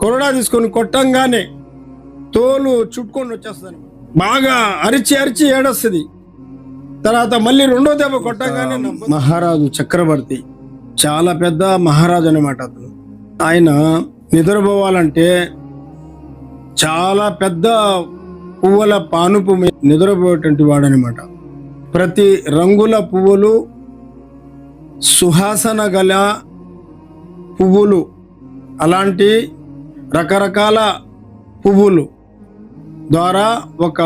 కొరడా తీసుకొని కొట్టంగానే తోలు చుట్టుకొని వచ్చేస్తుంది బాగా అరిచి అరిచి ఏడొస్తుంది. తర్వాత మళ్ళీ రెండో దెబ్బ కొట్టంగానే మహారాజు చక్రవర్తి చాలా పెద్ద మహారాజు అనమాట అతను. ఆయన నిద్రపోవాలంటే చాలా పెద్ద పువ్వుల పానుపు మీద నిద్రపోయేటువంటి వాడనమాట ప్రతి రంగుల పువ్వులు సుహాసన గల పువ్వులు అలాంటి రకరకాల పువ్వులు ద్వారా ఒక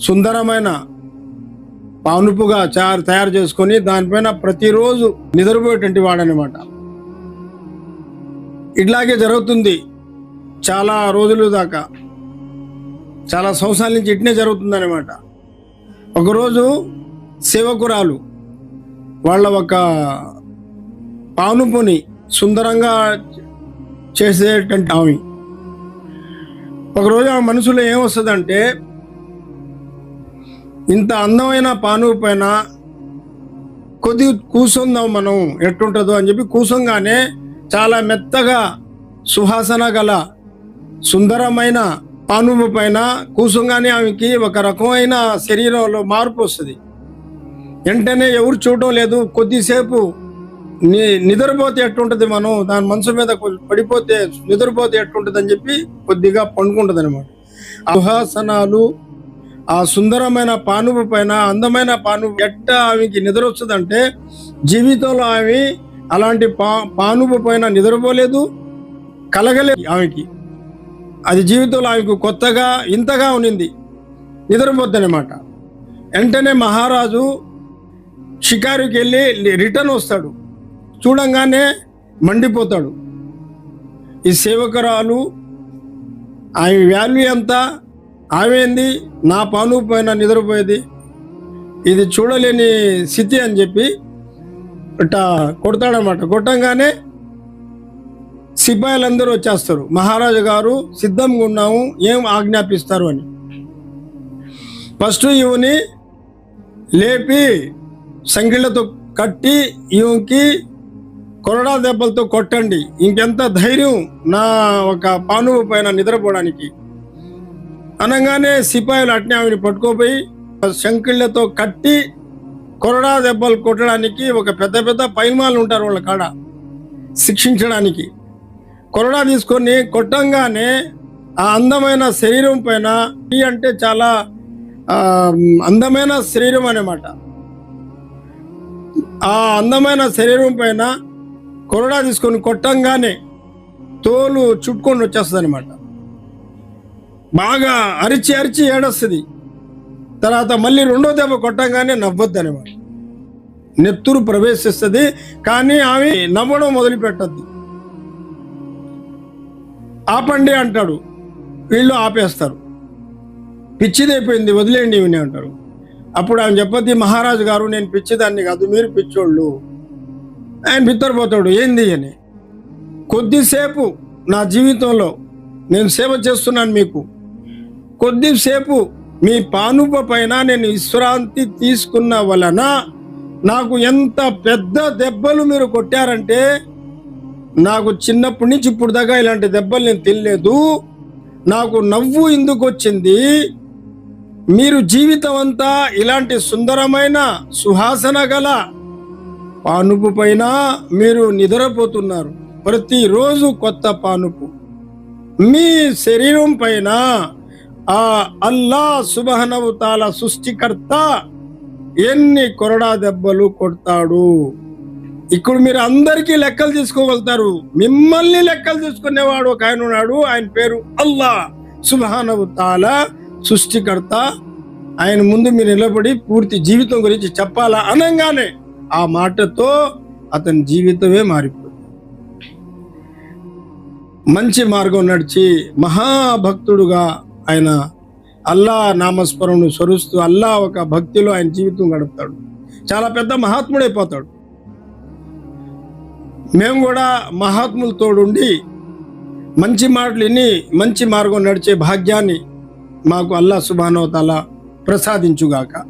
సుందరమైన పానుపుగా చారు తయారు చేసుకొని దానిపైన ప్రతిరోజు నిద్రపోయేటువంటి వాడనమాట. ఇట్లాగే జరుగుతుంది చాలా రోజులు దాకా. చాలా సంవత్సరాల నుంచి ఇట్నే జరుగుతుంది అనమాట ఒకరోజు సేవకురాలు వాళ్ళ ఒక పానుపుని సుందరంగా చేసేటువంటి ఆమె ఒకరోజు ఆ మనసులో ఏమొస్తుందంటే ఇంత అందమైన పానువు పైన కొద్ది కూసుందాం మనం ఎట్టుంటుందో అని చెప్పి కూసంగానే చాలా మెత్తగా సుహాసన గల సుందరమైన పానుము పైన కూసంగానే ఆమెకి ఒక రకమైన శరీరంలో మార్పు వస్తుంది. వెంటనే ఎవరు చూడటం లేదు. కొద్దిసేపు నీ నిద్రపోతే ఎట్టుంటది మనం? దాని మనసు మీద పడిపోతే నిద్రపోతే ఎట్టుంటది అని చెప్పి కొద్దిగా పండుకుంటది అనమాట సుహాసనాలు ఆ సుందరమైన పానుపు పైన అందమైన పానుపు ఎట్ట ఆమెకి నిద్ర వస్తుందంటే జీవితంలో ఆమె అలాంటి పా పానుపు పైన నిద్రపోలేదు కలగలేదు ఆమెకి. అది జీవితంలో ఆమెకు కొత్తగా ఇంతగా ఉన్నింది. నిద్రపోద్దనమాట వెంటనే మహారాజు షికారుకి వెళ్ళి రిటర్న్ వస్తాడు. చూడంగానే మండిపోతాడు. ఈ సేవకురాలు ఆమె వాల్యూ ఎంత ఆమెంది నా పాను పైన నిద్రపోయేది ఇది చూడలేని స్థితి అని చెప్పి ఇట్టా కొడతాడనమాట కొట్టంగానే సిపాయిలందరూ వచ్చేస్తారు. మహారాజు గారు సిద్ధంగా ఉన్నాము ఏం ఆజ్ఞాపిస్తారు అని. ఫస్ట్ ఈవుని లేపి సంగిళ్ళతో కట్టి ఈమెకి కొరడా దెబ్బలతో కొట్టండి. ఇంకెంత ధైర్యం నా ఒక పానువు పైన నిద్రపోవడానికి. అనగానే సిపాయిలు అట్నే ఆమెను పట్టుకోపోయి శంకిళ్ళతో కట్టి కొరడా దెబ్బలు కొట్టడానికి ఒక పెద్ద పెద్ద పైమాలు ఉంటారు వాళ్ళ కాడ శిక్షించడానికి. కొరడా తీసుకొని కొట్టంగానే ఆ అందమైన శరీరం పైన ఈ అంటే చాలా అందమైన శరీరం అన్నమాట. ఆ అందమైన శరీరం పైన కొరడా తీసుకొని కొట్టంగానే తోలు చుట్టుకొని వచ్చేస్తుంది అనమాట బాగా అరిచి అరిచి ఏడొస్తుంది. తర్వాత మళ్ళీ రెండో దెబ్బ కొట్టంగానే నవ్వద్దు అనమాట నెత్తురు ప్రవేశిస్తుంది కానీ ఆమె నవ్వడం మొదలు పెట్టద్దు. ఆపండి అంటాడు. వీళ్ళు ఆపేస్తారు. పిచ్చిదైపోయింది వదిలేయండి ఇవని అంటారు. అప్పుడు ఆమె చెప్పద్ది మహారాజు గారు నేను పిచ్చిదాన్ని కాదు మీరు పిచ్చోళ్ళు. ఆయన బిత్తరపోతాడు ఏంది అని? కొద్దిసేపు నా జీవితంలో నేను సేవ చేస్తున్నాను మీకు. కొద్దిసేపు మీ పానుప పైన నేను విశ్రాంతి తీసుకున్న వలన నాకు ఎంత పెద్ద దెబ్బలు మీరు కొట్టారంటే నాకు చిన్నప్పటి నుంచి ఇప్పుడు దాకా ఇలాంటి దెబ్బలు నేను తినలేదు. నాకు నవ్వు ఎందుకు వచ్చింది? మీరు జీవితం అంతా ఇలాంటి సుందరమైన సుహాసన గల పానుపు పైన మీరు నిద్రపోతున్నారు. ప్రతిరోజు కొత్త పానుపు. మీ శరీరం పైన ఆ అల్లా సుబహనవుతాల సృష్టికర్త ఎన్ని కొరడా దెబ్బలు కొడతాడు. ఇప్పుడు మీరు అందరికీ లెక్కలు తీసుకోగలుగుతారు. మిమ్మల్ని లెక్కలు తీసుకునేవాడు ఒక ఆయన ఉన్నాడు. ఆయన పేరు అల్లా సుబహానవుతాల సృష్టికర్త. ఆయన ముందు మీరు నిలబడి పూర్తి జీవితం గురించి చెప్పాలా అనగానే ఆ మాటతో అతని జీవితమే మారిపోయింది. మంచి మార్గం నడిచి మహాభక్తుడుగా ఆయన అల్లా నామస్మరణను స్వరుస్తూ అల్లా ఒక భక్తిలో ఆయన జీవితం గడుపుతాడు. చాలా పెద్ద మహాత్ముడైపోతాడు మేము కూడా మహాత్ములతో ఉండి మంచి మాటలు విని మంచి మార్గం నడిచే భాగ్యాన్ని మాకు అల్లా సుబానోతల ప్రసాదించుగాక.